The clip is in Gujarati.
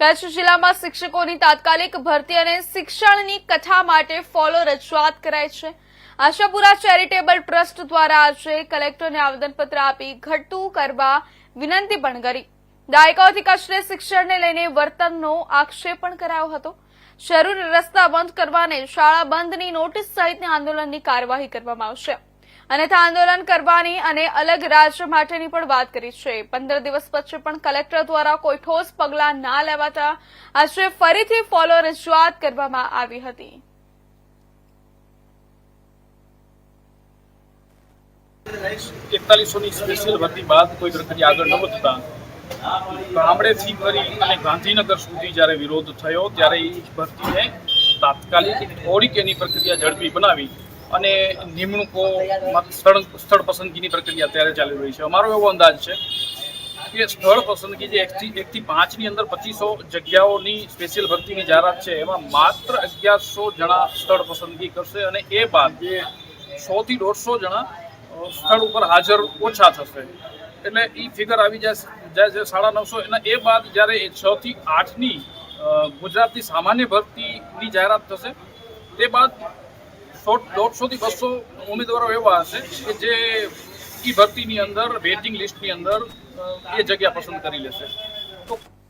કચ્છ જિલ્લામાં શિક્ષકોની તાત્કાલિક ભરતી અને શિક્ષણની કથા માટે ફોલો રજૂઆત કરાઈ છે. આશાપુરા ચેરિટેબલ ટ્રસ્ટ દ્વારા આજે કલેક્ટરને આવેદનપત્ર આપી ઘટતું કરવા વિનંતી પણ કરી. દાયકાઓથી કચ્છને શિક્ષણને લઈને વર્તનનો આક્ષેપ પણ કરાયો હતો. શરૂ રસ્તા બંધ કરવાને શાળા બંધની નોટિસ સહિતની આંદોલનની કાર્યવાહી કરવામાં આવશે. અન્યથા આંદોલન કરવાની અને અલગ રાજ્ય માટેની પણ વાત કરી છે. પંદર દિવસ પછી પણ કલેક્ટર દ્વારા કોઈ ઠોસ પગલાં ના લેવાતા આજે ફરીથી ફોલો રજૂઆત કરવામાં આવી હતી. એકતાલીસોની સ્પેશિયલ ભરતી બાદ કોઈ પ્રક્રિયા આગળ ન વધતા ગામડેથી ફરી અને ગાંધીનગર સુધી જ્યારે વિરોધ થયો ત્યારે એ ભરતીને તાત્કાલિક થોડીક એની પ્રક્રિયા ઝડપી બનાવી અને નિમણૂકો સ્થળ સ્થળ પસંદગીની પ્રક્રિયા અત્યારે ચાલી રહી છે. અમારો એવો અંદાજ છે કે સ્થળ પસંદગી જે એકથી એકથી પાંચની અંદર પચીસો જગ્યાઓની સ્પેશિયલ ભરતીની જાહેરાત છે, એમાં માત્ર અગિયારસો જણા સ્થળ પસંદગી કરશે અને એ બાદ સોથી દોઢસો જણા સ્થળ ઉપર હાજર ઓછા થશે. એટલે એ ફિગર આવી જાય છે સાડા નવસો. એના એ બાદ જ્યારે છ થી આઠની ગુજરાતની સામાન્ય ભરતીની જાહેરાત થશે, તે બાદ સો દોઢસોથી બસો ઉમેદવારો એવા હશે કે જે ઈ ભરતીની અંદર વેઇટિંગ લિસ્ટની અંદર એ જગ્યા પસંદ કરી લેશે.